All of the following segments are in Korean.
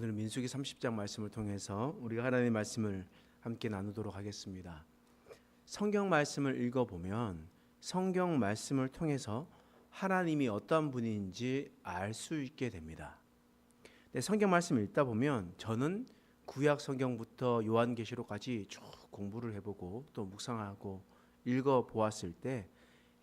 오늘은 민수기 30장 말씀을 통해서 우리가 하나님의 말씀을 함께 나누도록 하겠습니다. 성경 말씀을 읽어 보면 성경 말씀을 통해서 하나님이 어떤 분인지 알 수 있게 됩니다. 네, 성경 말씀을 읽다 보면 저는 구약 성경부터 요한계시록까지 쭉 공부를 해보고 또 묵상하고 읽어 보았을 때,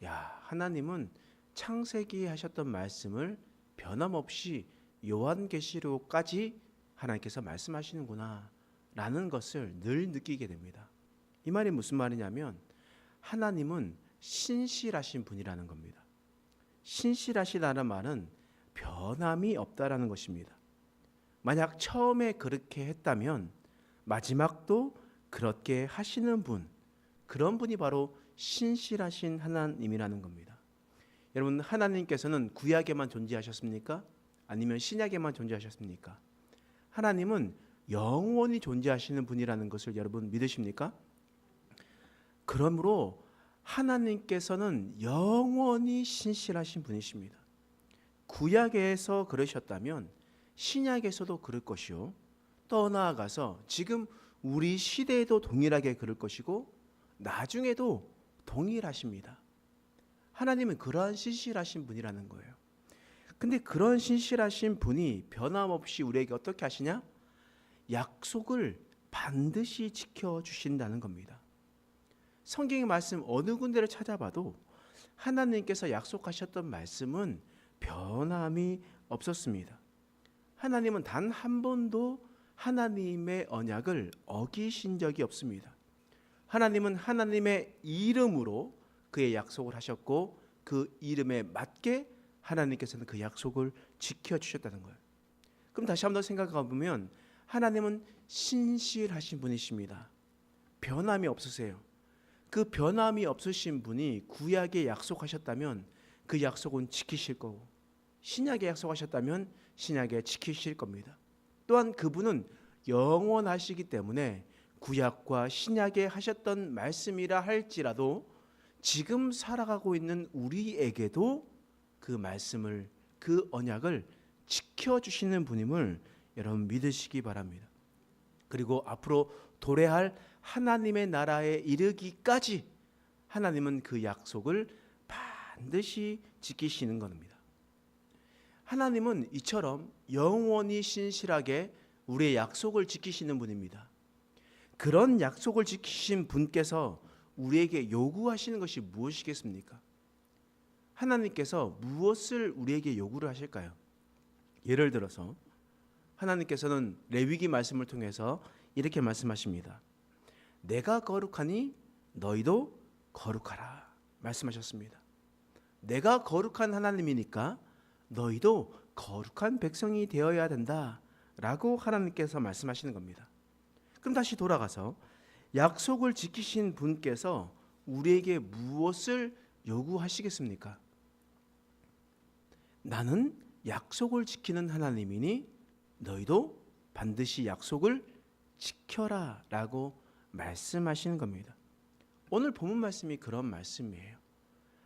야 하나님은 창세기 하셨던 말씀을 변함없이 요한계시록까지 하나님께서 말씀하시는구나 라는 것을 늘 느끼게 됩니다. 이 말이 무슨 말이냐면 하나님은 신실하신 분이라는 겁니다. 신실하시다는 말은 변함이 없다라는 것입니다. 만약 처음에 그렇게 했다면 마지막도 그렇게 하시는 분, 그런 분이 바로 신실하신 하나님이라는 겁니다. 여러분, 하나님께서는 구약에만 존재하셨습니까? 아니면 신약에만 존재하셨습니까? 하나님은 영원히 존재하시는 분이라는 것을 여러분 믿으십니까? 그러므로 하나님께서는 영원히 신실하신 분이십니다. 구약에서 그러셨다면 신약에서도 그럴 것이요. 또 나아가서 지금 우리 시대에도 동일하게 그럴 것이고 나중에도 동일하십니다. 하나님은 그러한 신실하신 분이라는 거예요. 근데 그런 신실하신 분이 변함없이 우리에게 어떻게 하시냐? 약속을 반드시 지켜 주신다는 겁니다. 성경의 말씀 어느 군데를 찾아봐도 하나님께서 약속하셨던 말씀은 변함이 없었습니다. 하나님은 단 한 번도 하나님의 언약을 어기신 적이 없습니다. 하나님은 하나님의 이름으로 그의 약속을 하셨고 그 이름에 맞게 하나님께서는 그 약속을 지켜 주셨다는 거예요. 그럼 다시 한번 생각해 보면 하나님은 신실하신 분이십니다. 변함이 없으세요. 그 변함이 없으신 분이 구약에 약속하셨다면 그 약속은 지키실 거고 신약에 약속하셨다면 신약에 지키실 겁니다. 또한 그분은 영원하시기 때문에 구약과 신약에 하셨던 말씀이라 할지라도 지금 살아가고 있는 우리에게도 그 말씀을 그 언약을 지켜 주시는 분임을 여러분 믿으시기 바랍니다. 그리고 앞으로 도래할 하나님의 나라에 이르기까지 하나님은 그 약속을 반드시 지키시는 겁니다. 하나님은 이처럼 영원히 신실하게 우리의 약속을 지키시는 분입니다. 그런 약속을 지키신 분께서 우리에게 요구하시는 것이 무엇이겠습니까? 하나님께서 무엇을 우리에게 요구를 하실까요? 예를 들어서 하나님께서는 레위기 말씀을 통해서 이렇게 말씀하십니다. 내가 거룩하니 너희도 거룩하라 말씀하셨습니다. 내가 거룩한 하나님이니까 너희도 거룩한 백성이 되어야 된다라고 하나님께서 말씀하시는 겁니다. 그럼 다시 돌아가서 약속을 지키신 분께서 우리에게 무엇을 요구하시겠습니까? 나는 약속을 지키는 하나님이니 너희도 반드시 약속을 지켜라 라고 말씀하시는 겁니다. 오늘 본문 말씀이 그런 말씀이에요.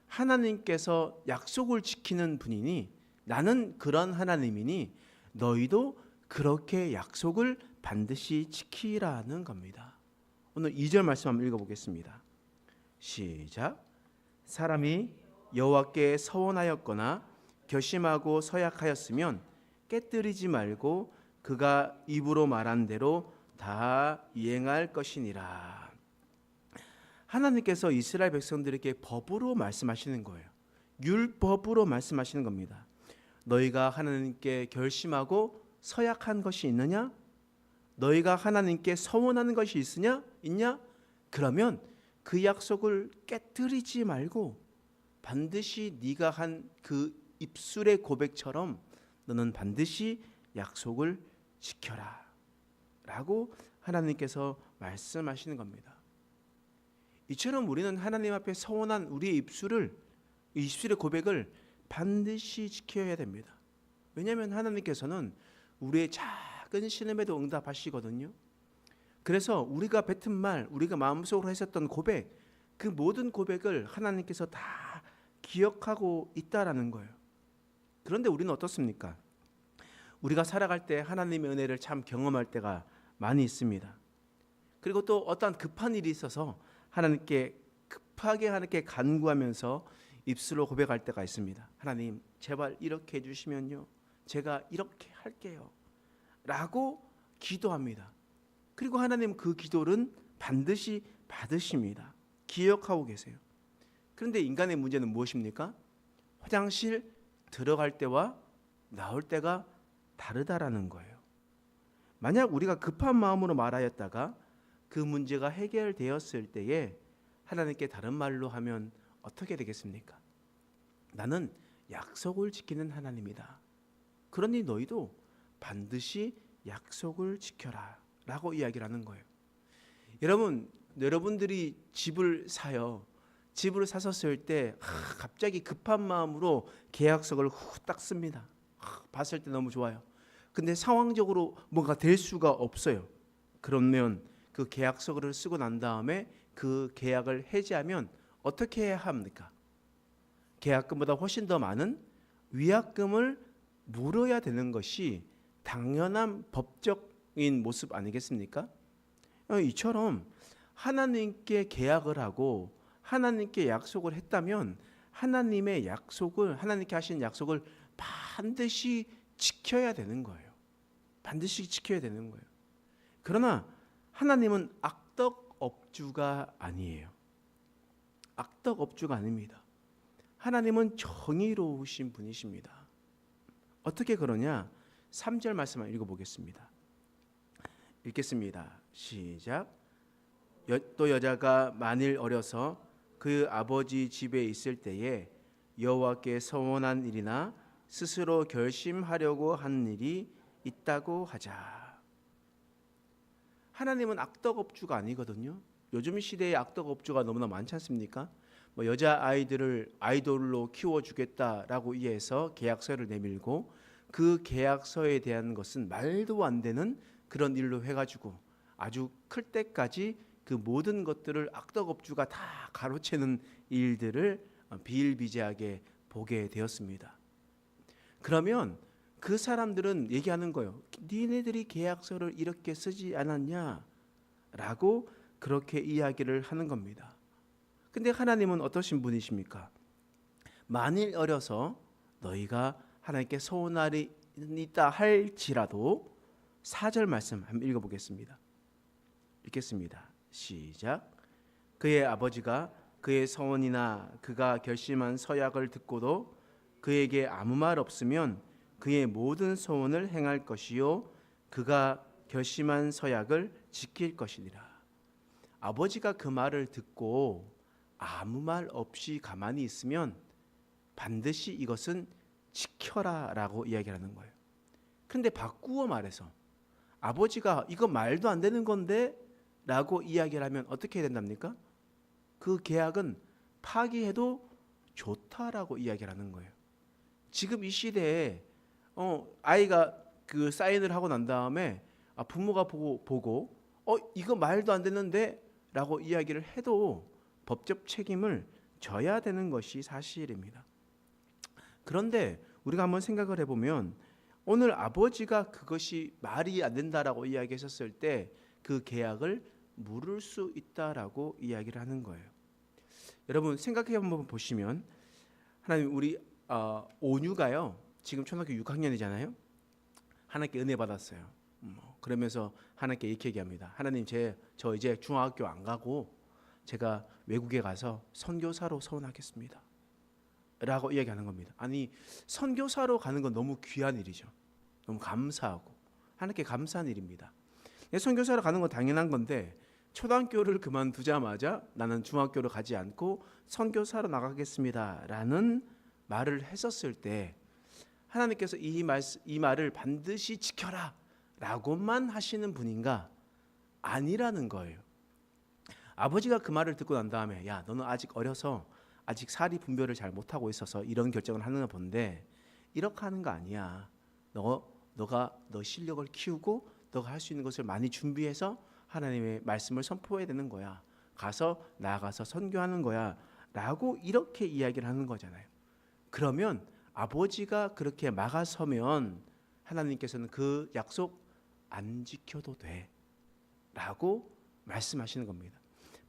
하나님께서 약속을 지키는 분이니 나는 그런 하나님이니 너희도 그렇게 약속을 반드시 지키라는 겁니다. 오늘 2절 말씀 한번 읽어보겠습니다. 시작. 사람이 여호와께 서원하였거나 결심하고 서약하였으면 깨뜨리지 말고 그가 입으로 말한 대로 다 이행할 것이니라. 하나님께서 이스라엘 백성들에게 법으로 말씀하시는 거예요. 율법으로 말씀하시는 겁니다. 너희가 하나님께 결심하고 서약한 것이 있느냐? 너희가 하나님께 서원하는 것이 있으냐? 있냐? 그러면 그 약속을 깨뜨리지 말고 반드시 네가 한 그 입술의 고백처럼 너는 반드시 약속을 지켜라. 라고 하나님께서 말씀하시는 겁니다. 이처럼 우리는 하나님 앞에 서원한 우리의 입술을 입술의 고백을 반드시 지켜야 됩니다. 왜냐하면 하나님께서는 우리의 작은 신음에도 응답하시거든요. 그래서 우리가 뱉은 말, 우리가 마음속으로 했었던 고백, 그 모든 고백을 하나님께서 다 기억하고 있다라는 거예요. 그런데 우리는 어떻습니까? 우리가 살아갈 때 하나님의 은혜를 참 경험할 때가 많이 있습니다. 그리고 또 어떠한 급한 일이 있어서 하나님께 급하게 하나님께 간구하면서 입술로 고백할 때가 있습니다. 하나님, 제발 이렇게 해 주시면요. 제가 이렇게 할게요. 라고 기도합니다. 그리고 하나님 그 기도는 반드시 받으십니다. 기억하고 계세요. 그런데 인간의 문제는 무엇입니까? 화장실 들어갈 때와 나올 때가 다르다라는 거예요. 만약 우리가 급한 마음으로 말하였다가 그 문제가 해결되었을 때에 하나님께 다른 말로 하면 어떻게 되겠습니까? 나는 약속을 지키는 하나님이다. 그러니 너희도 반드시 약속을 지켜라. 라고 이야기를 하는 거예요. 여러분, 여러분들이 집을 사요. 집을 사셨을 때 하, 갑자기 급한 마음으로 계약서를 후딱 씁니다. 하, 봤을 때 너무 좋아요. 근데 상황적으로 뭔가 될 수가 없어요. 그러면 그 계약서를 쓰고 난 다음에 그 계약을 해지하면 어떻게 해야 합니까? 계약금보다 훨씬 더 많은 위약금을 물어야 되는 것이 당연한 법적인 모습 아니겠습니까? 어, 이처럼 하나님께 계약을 하고 하나님께 약속을 했다면 하나님의 약속을 하나님께 하신 약속을 반드시 지켜야 되는 거예요. 반드시 지켜야 되는 거예요. 그러나 하나님은 악덕 업주가 아니에요. 악덕 업주가 아닙니다. 하나님은 정의로우신 분이십니다. 어떻게 그러냐? 3절 말씀을 읽어 보겠습니다. 읽겠습니다. 시작. 여, 또 여자가 만일 어려서 그 아버지 집에 있을 때에 여호와께 서원한 일이나 스스로 결심하려고 한 일이 있다고 하자. 하나님은 악덕업주가 아니거든요. 요즘 시대에 악덕업주가 너무나 많지 않습니까? 뭐 여자 아이들을 아이돌로 키워주겠다라고 이해해서 계약서를 내밀고 그 계약서에 대한 것은 말도 안 되는 그런 일로 해가지고 아주 클 때까지 그 모든 것들을 악덕업주가 다 가로채는 일들을 비일비재하게 보게 되었습니다. 그러면 그 사람들은 얘기하는 거예요. 니네들이 계약서를 이렇게 쓰지 않았냐? 라고 그렇게 이야기를 하는 겁니다. 근데 하나님은 어떠신 분이십니까? 만일 어려서 너희가 하나님께 소원할이 있다 할지라도 4절 말씀 한번 읽어보겠습니다. 읽겠습니다. 시작. 그의 아버지가 그의 서원이나 그가 결심한 서약을 듣고도 그에게 아무 말 없으면 그의 모든 소원을 행할 것이요 그가 결심한 서약을 지킬 것이니라. 아버지가 그 말을 듣고 아무 말 없이 가만히 있으면 반드시 이것은 지켜라라고 이야기하는 거예요. 근데 바꾸어 말해서 아버지가 이거 말도 안 되는 건데 라고 이야기를 하면 어떻게 해야 된답니까? 그 계약은 파기해도 좋다라고 이야기를 하는 거예요. 지금 이 시대에 어, 아이가 그 사인을 하고 난 다음에 아, 부모가 보고 보고 어 이거 말도 안 되는데 라고 이야기를 해도 법적 책임을 져야 되는 것이 사실입니다. 그런데 우리가 한번 생각을 해보면 오늘 아버지가 그것이 말이 안 된다라고 이야기하셨을 때 그 계약을 물을 수 있다라고 이야기를 하는 거예요. 여러분 생각해 한번 보시면 하나님 우리 어, 온유가요 지금 초등학교 6학년이잖아요. 하나님께 은혜 받았어요. 뭐, 그러면서 하나님께 이렇게 얘기합니다. 하나님 제 저 이제 중학교 안 가고 제가 외국에 가서 선교사로 서원하겠습니다. 라고 이야기하는 겁니다. 아니 선교사로 가는 건 너무 귀한 일이죠. 너무 감사하고 하나님께 감사한 일입니다. 선교사로 가는 건 당연한 건데 초등학교를 그만두자마자 나는 중학교를 가지 않고 선교사로 나가겠습니다라는 말을 했었을 때 하나님께서 이 말 이 말을 반드시 지켜라 라고만 하시는 분인가 아니라는 거예요. 아버지가 그 말을 듣고 난 다음에 야 너는 아직 어려서 아직 사리 분별을 잘 못하고 있어서 이런 결정을 하는 본데 이렇게 하는 거 아니야. 너 너가 너 실력을 키우고 너가 할 수 있는 것을 많이 준비해서 하나님의 말씀을 선포해야 되는 거야. 가서 나가서 선교하는 거야 라고 이렇게 이야기를 하는 거잖아요. 그러면 아버지가 그렇게 막아서면 하나님께서는 그 약속 안 지켜도 돼 라고 말씀하시는 겁니다.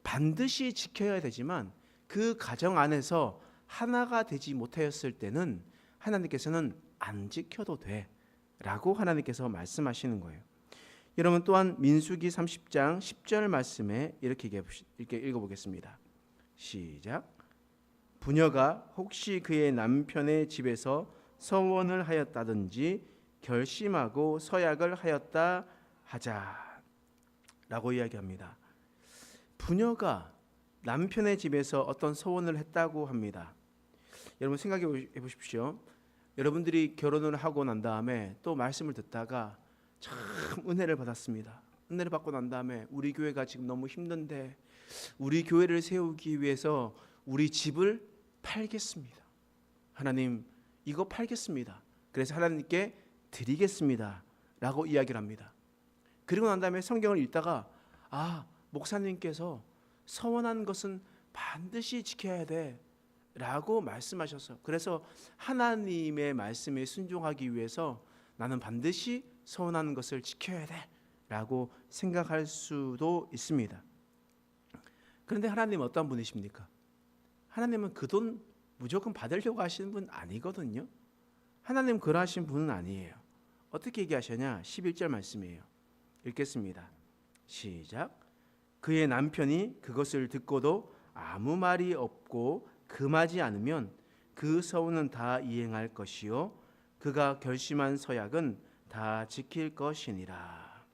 반드시 지켜야 되지만 그 가정 안에서 하나가 되지 못하였을 때는 하나님께서는 안 지켜도 돼 라고 하나님께서 말씀하시는 거예요. 여러분 또한 민수기 30장 10절 말씀에 이렇게 이렇게 읽어보겠습니다. 시작. 부녀가 혹시 그의 남편의 집에서 서원을 하였다든지 결심하고 서약을 하였다 하자라고 이야기합니다. 부녀가 남편의 집에서 어떤 서원을 했다고 합니다. 여러분 생각해 보십시오. 여러분들이 결혼을 하고 난 다음에 또 말씀을 듣다가 참 은혜를 받았습니다. 은혜를 받고 난 다음에 우리 교회가 지금 너무 힘든데 우리 교회를 세우기 위해서 우리 집을 팔겠습니다. 하나님 이거 팔겠습니다. 그래서 하나님께 드리겠습니다. 라고 이야기를 합니다. 그리고 난 다음에 성경을 읽다가 아 목사님께서 서원한 것은 반드시 지켜야 돼 라고 말씀하셔서 그래서 하나님의 말씀에 순종하기 위해서 나는 반드시 서원하는 것을 지켜야 돼 라고 생각할 수도 있습니다. 그런데 하나님은 어떤 분이십니까? 하나님은 그 돈 무조건 받으려고 하시는 분 아니거든요. 하나님 그러하신 분은 아니에요. 어떻게 얘기하셨냐? 11절 말씀이에요. 읽겠습니다. 시작. 그의 남편이 그것을 듣고도 아무 말이 없고 금하지 않으면 그 서원은 다 이행할 것이요 그가 결심한 서약은 다 지킬 것이니라.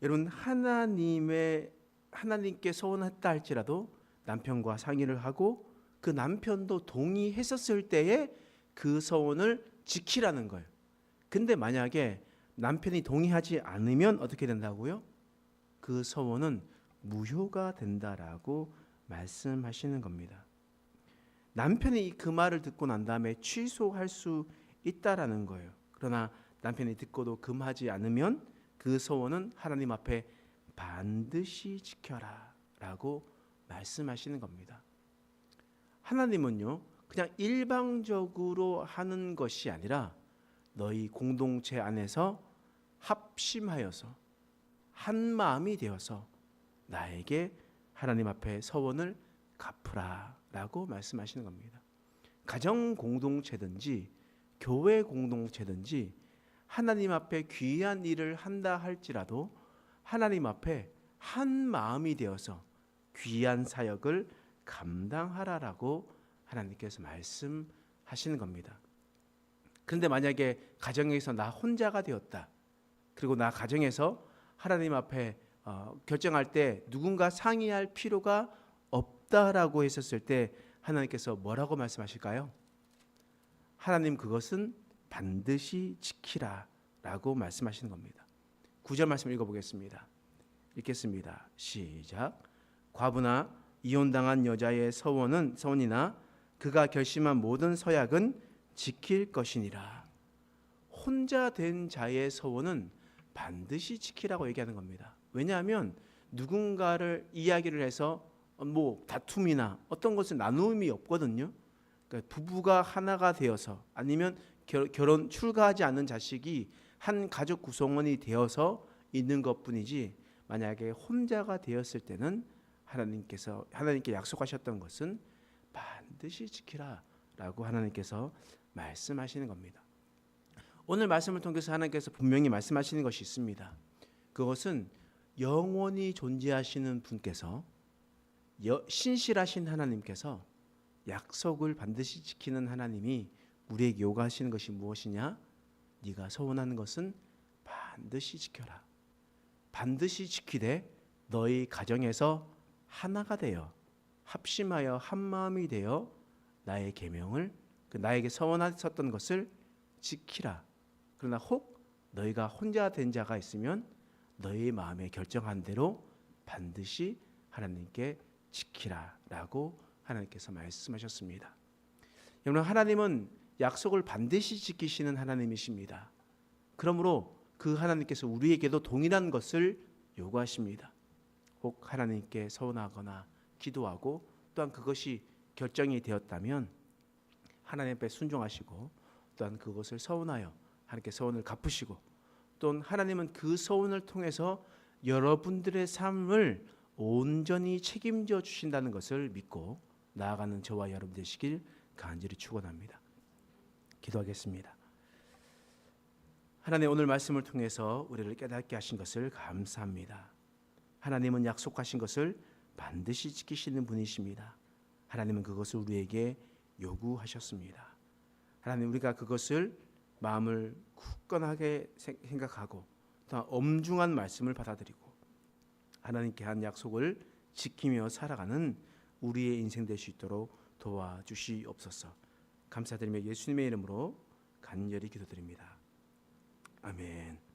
여러분 하나님의 하나님께 서원했다 할지라도 남편과 상의를 하고 그 남편도 동의했었을 때에 그 서원을 지키라는 거예요. 근데 만약에 남편이 동의하지 않으면 어떻게 된다고요? 그 서원은 무효가 된다라고 말씀하시는 겁니다. 남편이 그 말을 듣고 난 다음에 취소할 수 있다라는 거예요. 그러나 남편이 듣고도 금하지 않으면 그 서원은 하나님 앞에 반드시 지켜라라고 말씀하시는 겁니다. 하나님은요 그냥 일방적으로 하는 것이 아니라 너희 공동체 안에서 합심하여서 한 마음이 되어서 나에게 하나님 앞에 서원을 갚으라라고 말씀하시는 겁니다. 가정 공동체든지 교회 공동체든지 하나님 앞에 귀한 일을 한다 할지라도 하나님 앞에 한 마음이 되어서 귀한 사역을 감당하라라고 하나님께서 말씀하시는 겁니다. 그런데 만약에 가정에서 나 혼자가 되었다. 그리고 나 가정에서 하나님 앞에 어, 결정할 때 누군가 상의할 필요가 없다라고 했었을 때 하나님께서 뭐라고 말씀하실까요? 하나님 그것은 반드시 지키라라고 말씀하시는 겁니다. 구절 말씀 읽어보겠습니다. 읽겠습니다. 시작. 과부나 이혼당한 여자의 서원은 서원이나 그가 결심한 모든 서약은 지킬 것이니라. 혼자 된 자의 서원은 반드시 지키라고 얘기하는 겁니다. 왜냐하면 누군가를 이야기를 해서 뭐 다툼이나 어떤 것은 나눔이 없거든요. 그러니까 부부가 하나가 되어서 아니면 결, 결혼 출가하지 않는 자식이 한 가족 구성원이 되어서 있는 것뿐이지 만약에 혼자가 되었을 때는 하나님께서 하나님께 약속하셨던 것은 반드시 지키라라고 하나님께서 말씀하시는 겁니다. 오늘 말씀을 통해서 하나님께서 분명히 말씀하시는 것이 있습니다. 그것은 영원히 존재하시는 분께서 여, 신실하신 하나님께서 약속을 반드시 지키는 하나님이 우리에게 요구하시는 것이 무엇이냐? 네가 서원하는 것은 반드시 지켜라. 반드시 지키되 너희 가정에서 하나가 되어 합심하여 한 마음이 되어 나의 계명을 그 나에게 서원하셨던 것을 지키라. 그러나 혹 너희가 혼자 된 자가 있으면 너희 마음에 결정한 대로 반드시 하나님께 지키라라고 하나님께서 말씀하셨습니다. 여러분 하나님은 약속을 반드시 지키시는 하나님이십니다. 그러므로 그 하나님께서 우리에게도 동일한 것을 요구하십니다. 혹 하나님께 서원하거나 기도하고 또한 그것이 결정이 되었다면 하나님 앞에 순종하시고 또한 그것을 서운하여 하나님께 서원을 갚으시고 또 하나님은 그 서원을 통해서 여러분들의 삶을 온전히 책임져 주신다는 것을 믿고 나아가는 저와 여러분 되시길 간절히 축원합니다. 기도하겠습니다. 하나님 오늘 말씀을 통해서 우리를 깨닫게 하신 것을 감사합니다. 하나님은 약속하신 것을 반드시 지키시는 분이십니다. 하나님은 그것을 우리에게 요구하셨습니다. 하나님 우리가 그것을 마음을 굳건하게 생각하고 또 엄중한 말씀을 받아들이고 하나님께 한 약속을 지키며 살아가는 우리의 인생 될 수 있도록 도와주시옵소서. 감사드리며 예수님의 이름으로 간절히 기도드립니다. 아멘.